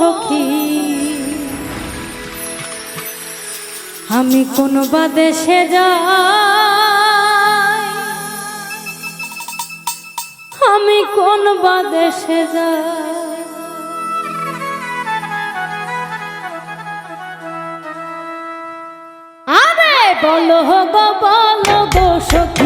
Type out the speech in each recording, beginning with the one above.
সখী। আমি কোন বাদেশে যাই। আমি কোন বাদেশে যাই। বলো গো বলো গো সখী।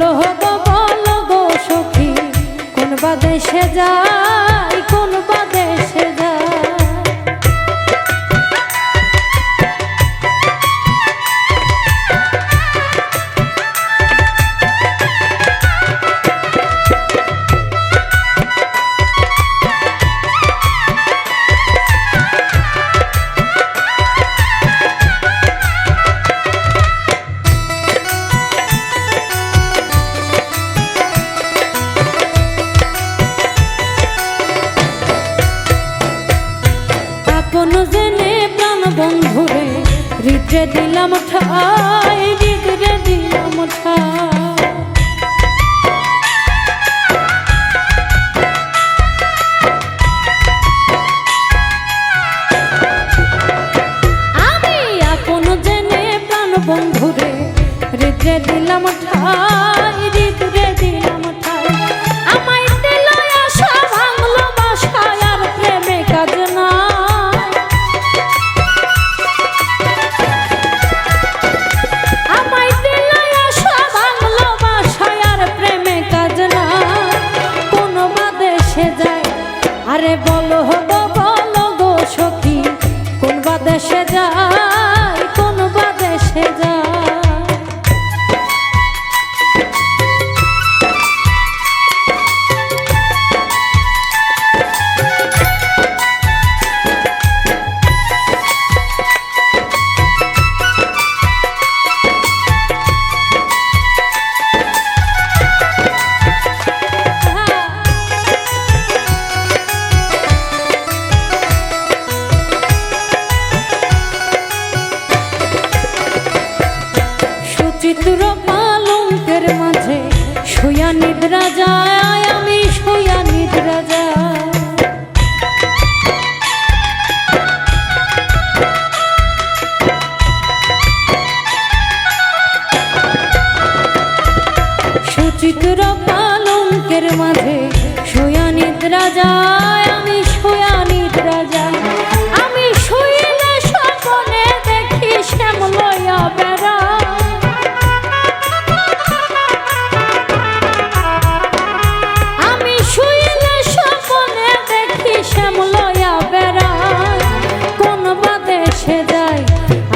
বলো গো বলো গো সখী কোন বাদেশে যা আপন জেনে প্রাণ বন্ধুরে হৃদয় দিলাম ঠাই হৃদয় দিলাম ঠাই বন্ধুরে রে দিলাম ঠাই রে দিলাম আরে বলো গো বলো গো সখী কোন বা দেশে যা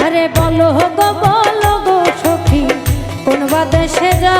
আরে বলো গো বলো গো সখী কোন বাদেশে যা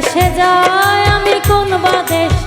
দেশে যায় আমি কোন বাদেশ